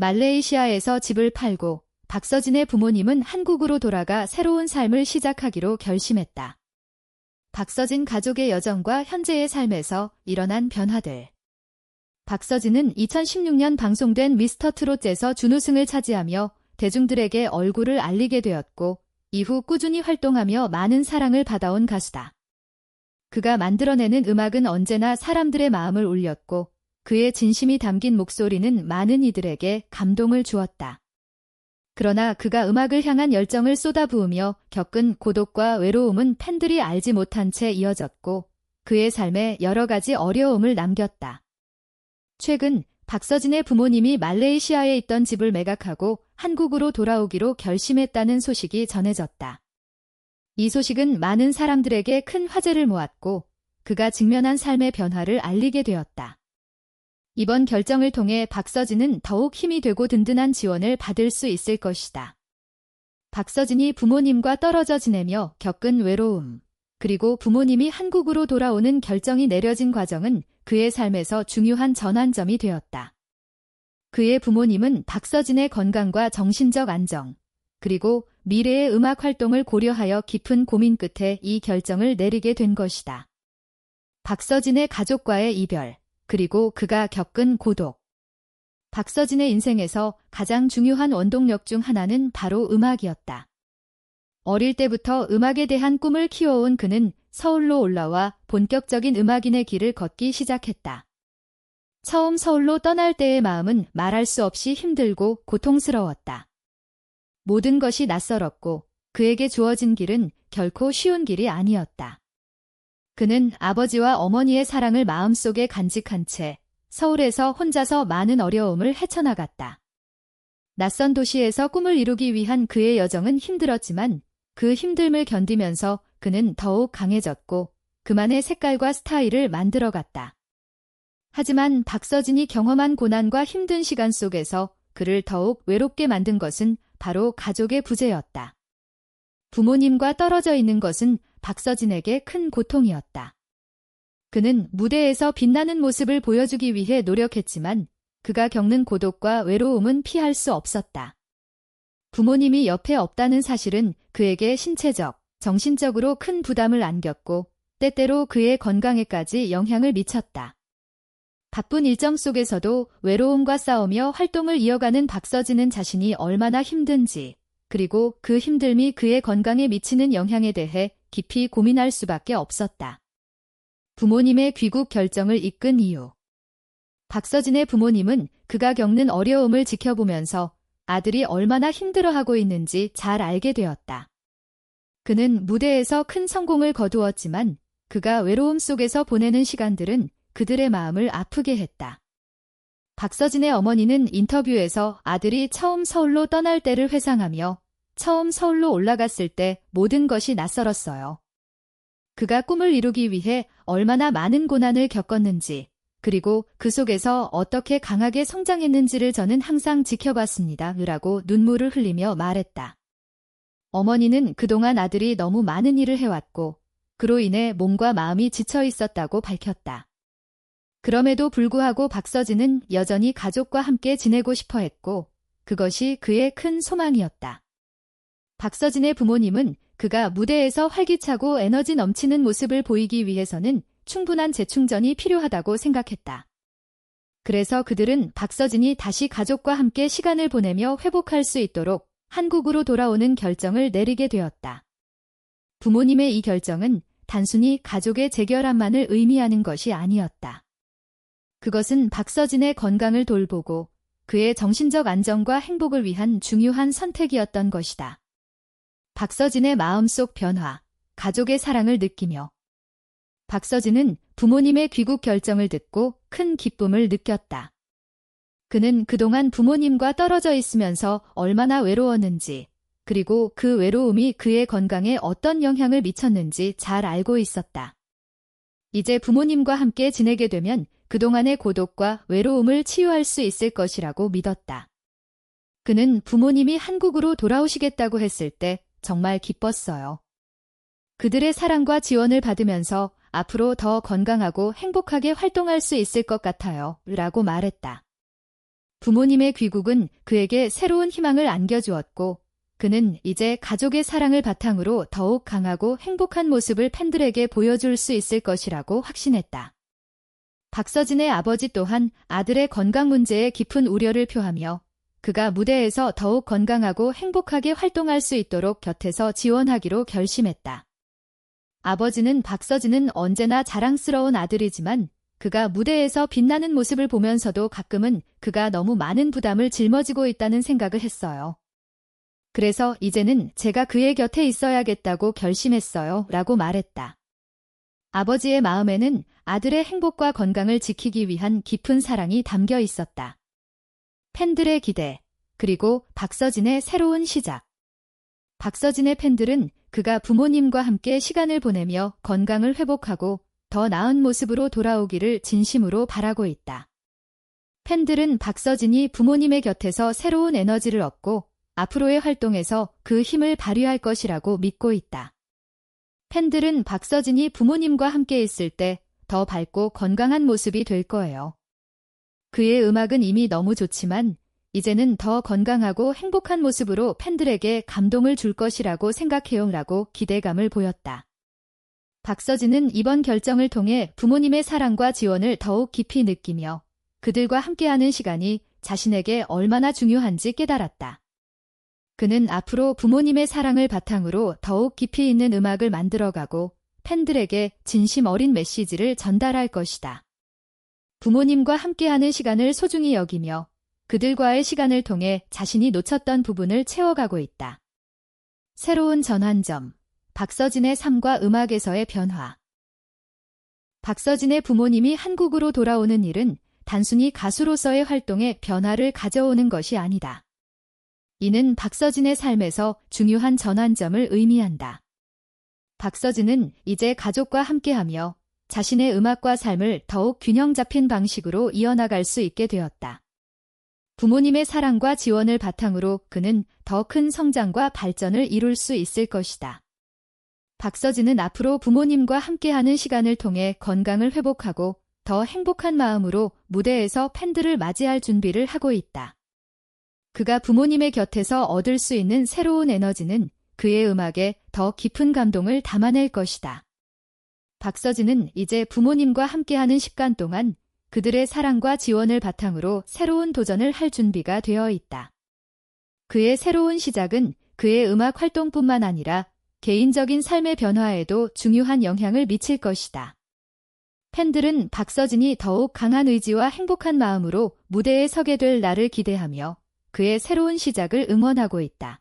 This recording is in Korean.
말레이시아에서 집을 팔고 박서진의 부모님은 한국으로 돌아가 새로운 삶을 시작하기로 결심했다. 박서진 가족의 여정과 현재의 삶에서 일어난 변화들. 박서진은 2016년 방송된 미스터 트롯에서 준우승을 차지하며 대중들에게 얼굴을 알리게 되었고 이후 꾸준히 활동하며 많은 사랑을 받아온 가수다. 그가 만들어내는 음악은 언제나 사람들의 마음을 울렸고 그의 진심이 담긴 목소리는 많은 이들에게 감동을 주었다. 그러나 그가 음악을 향한 열정을 쏟아부으며 겪은 고독과 외로움은 팬들이 알지 못한 채 이어졌고 그의 삶에 여러 가지 어려움을 남겼다. 최근 박서진의 부모님이 말레이시아에 있던 집을 매각하고 한국으로 돌아오기로 결심했다는 소식이 전해졌다. 이 소식은 많은 사람들에게 큰 화제를 모았고 그가 직면한 삶의 변화를 알리게 되었다. 이번 결정을 통해 박서진은 더욱 힘이 되고 든든한 지원을 받을 수 있을 것이다. 박서진이 부모님과 떨어져 지내며 겪은 외로움, 그리고 부모님이 한국으로 돌아오는 결정이 내려진 과정은 그의 삶에서 중요한 전환점이 되었다. 그의 부모님은 박서진의 건강과 정신적 안정, 그리고 미래의 음악 활동을 고려하여 깊은 고민 끝에 이 결정을 내리게 된 것이다. 박서진의 가족과의 이별, 그리고 그가 겪은 고독. 박서진의 인생에서 가장 중요한 원동력 중 하나는 바로 음악이었다. 어릴 때부터 음악에 대한 꿈을 키워온 그는 서울로 올라와 본격적인 음악인의 길을 걷기 시작했다. 처음 서울로 떠날 때의 마음은 말할 수 없이 힘들고 고통스러웠다. 모든 것이 낯설었고 그에게 주어진 길은 결코 쉬운 길이 아니었다. 그는 아버지와 어머니의 사랑을 마음속에 간직한 채 서울에서 혼자서 많은 어려움을 헤쳐나갔다. 낯선 도시에서 꿈을 이루기 위한 그의 여정은 힘들었지만 그 힘듦을 견디면서 그는 더욱 강해졌고 그만의 색깔과 스타일을 만들어갔다. 하지만 박서진이 경험한 고난과 힘든 시간 속에서 그를 더욱 외롭게 만든 것은 바로 가족의 부재였다. 부모님과 떨어져 있는 것은 박서진에게 큰 고통이었다. 그는 무대에서 빛나는 모습을 보여주기 위해 노력했지만 그가 겪는 고독과 외로움은 피할 수 없었다. 부모님이 옆에 없다는 사실은 그에게 신체적, 정신적으로 큰 부담을 안겼고 때때로 그의 건강에까지 영향을 미쳤다. 바쁜 일정 속에서도 외로움과 싸우며 활동을 이어가는 박서진은 자신이 얼마나 힘든지, 그리고 그 힘듦이 그의 건강에 미치는 영향에 대해 깊이 고민할 수밖에 없었다. 부모님의 귀국 결정을 이끈 이유. 박서진의 부모님은 그가 겪는 어려움을 지켜보면서 아들이 얼마나 힘들어하고 있는지 잘 알게 되었다. 그는 무대에서 큰 성공을 거두었지만 그가 외로움 속에서 보내는 시간들은 그들의 마음을 아프게 했다. 박서진의 어머니는 인터뷰에서 아들이 처음 서울로 떠날 때를 회상하며 처음 서울로 올라갔을 때 모든 것이 낯설었어요. 그가 꿈을 이루기 위해 얼마나 많은 고난을 겪었는지, 그리고 그 속에서 어떻게 강하게 성장했는지를 저는 항상 지켜봤습니다. 라고 눈물을 흘리며 말했다. 어머니는 그동안 아들이 너무 많은 일을 해왔고, 그로 인해 몸과 마음이 지쳐 있었다고 밝혔다. 그럼에도 불구하고 박서진은 여전히 가족과 함께 지내고 싶어 했고, 그것이 그의 큰 소망이었다. 박서진의 부모님은 그가 무대에서 활기차고 에너지 넘치는 모습을 보이기 위해서는 충분한 재충전이 필요하다고 생각했다. 그래서 그들은 박서진이 다시 가족과 함께 시간을 보내며 회복할 수 있도록 한국으로 돌아오는 결정을 내리게 되었다. 부모님의 이 결정은 단순히 가족의 재결합만을 의미하는 것이 아니었다. 그것은 박서진의 건강을 돌보고 그의 정신적 안정과 행복을 위한 중요한 선택이었던 것이다. 박서진의 마음속 변화, 가족의 사랑을 느끼며 박서진은 부모님의 귀국 결정을 듣고 큰 기쁨을 느꼈다. 그는 그동안 부모님과 떨어져 있으면서 얼마나 외로웠는지, 그리고 그 외로움이 그의 건강에 어떤 영향을 미쳤는지 잘 알고 있었다. 이제 부모님과 함께 지내게 되면 그동안의 고독과 외로움을 치유할 수 있을 것이라고 믿었다. 그는 부모님이 한국으로 돌아오시겠다고 했을 때 정말 기뻤어요. 그들의 사랑과 지원을 받으면서 앞으로 더 건강하고 행복하게 활동할 수 있을 것 같아요. 라고 말했다. 부모님의 귀국은 그에게 새로운 희망을 안겨주었고, 그는 이제 가족의 사랑을 바탕으로 더욱 강하고 행복한 모습을 팬들에게 보여줄 수 있을 것이라고 확신했다. 박서진의 아버지 또한 아들의 건강 문제에 깊은 우려를 표하며 그가 무대에서 더욱 건강하고 행복하게 활동할 수 있도록 곁에서 지원하기로 결심했다. 아버지는 박서진은 언제나 자랑스러운 아들이지만 그가 무대에서 빛나는 모습을 보면서도 가끔은 그가 너무 많은 부담을 짊어지고 있다는 생각을 했어요. 그래서 이제는 제가 그의 곁에 있어야겠다고 결심했어요. 라고 말했다. 아버지의 마음에는 아들의 행복과 건강을 지키기 위한 깊은 사랑이 담겨 있었다. 팬들의 기대, 그리고 박서진의 새로운 시작. 박서진의 팬들은 그가 부모님과 함께 시간을 보내며 건강을 회복하고 더 나은 모습으로 돌아오기를 진심으로 바라고 있다. 팬들은 박서진이 부모님의 곁에서 새로운 에너지를 얻고 앞으로의 활동에서 그 힘을 발휘할 것이라고 믿고 있다. 팬들은 박서진이 부모님과 함께 있을 때 더 밝고 건강한 모습이 될 거예요. 그의 음악은 이미 너무 좋지만 이제는 더 건강하고 행복한 모습으로 팬들에게 감동을 줄 것이라고 생각해요라고 기대감을 보였다. 박서진은 이번 결정을 통해 부모님의 사랑과 지원을 더욱 깊이 느끼며 그들과 함께하는 시간이 자신에게 얼마나 중요한지 깨달았다. 그는 앞으로 부모님의 사랑을 바탕으로 더욱 깊이 있는 음악을 만들어가고 팬들에게 진심 어린 메시지를 전달할 것이다. 부모님과 함께하는 시간을 소중히 여기며 그들과의 시간을 통해 자신이 놓쳤던 부분을 채워가고 있다. 새로운 전환점, 박서진의 삶과 음악에서의 변화. 박서진의 부모님이 한국으로 돌아오는 일은 단순히 가수로서의 활동에 변화를 가져오는 것이 아니다. 이는 박서진의 삶에서 중요한 전환점을 의미한다. 박서진은 이제 가족과 함께하며 자신의 음악과 삶을 더욱 균형 잡힌 방식으로 이어나갈 수 있게 되었다. 부모님의 사랑과 지원을 바탕으로 그는 더 큰 성장과 발전을 이룰 수 있을 것이다. 박서진은 앞으로 부모님과 함께하는 시간을 통해 건강을 회복하고 더 행복한 마음으로 무대에서 팬들을 맞이할 준비를 하고 있다. 그가 부모님의 곁에서 얻을 수 있는 새로운 에너지는 그의 음악에 더 깊은 감동을 담아낼 것이다. 박서진은 이제 부모님과 함께하는 10간 동안 그들의 사랑과 지원을 바탕으로 새로운 도전을 할 준비가 되어 있다. 그의 새로운 시작은 그의 음악 활동뿐만 아니라 개인적인 삶의 변화에도 중요한 영향을 미칠 것이다. 팬들은 박서진이 더욱 강한 의지와 행복한 마음으로 무대에 서게 될 날을 기대하며 그의 새로운 시작을 응원하고 있다.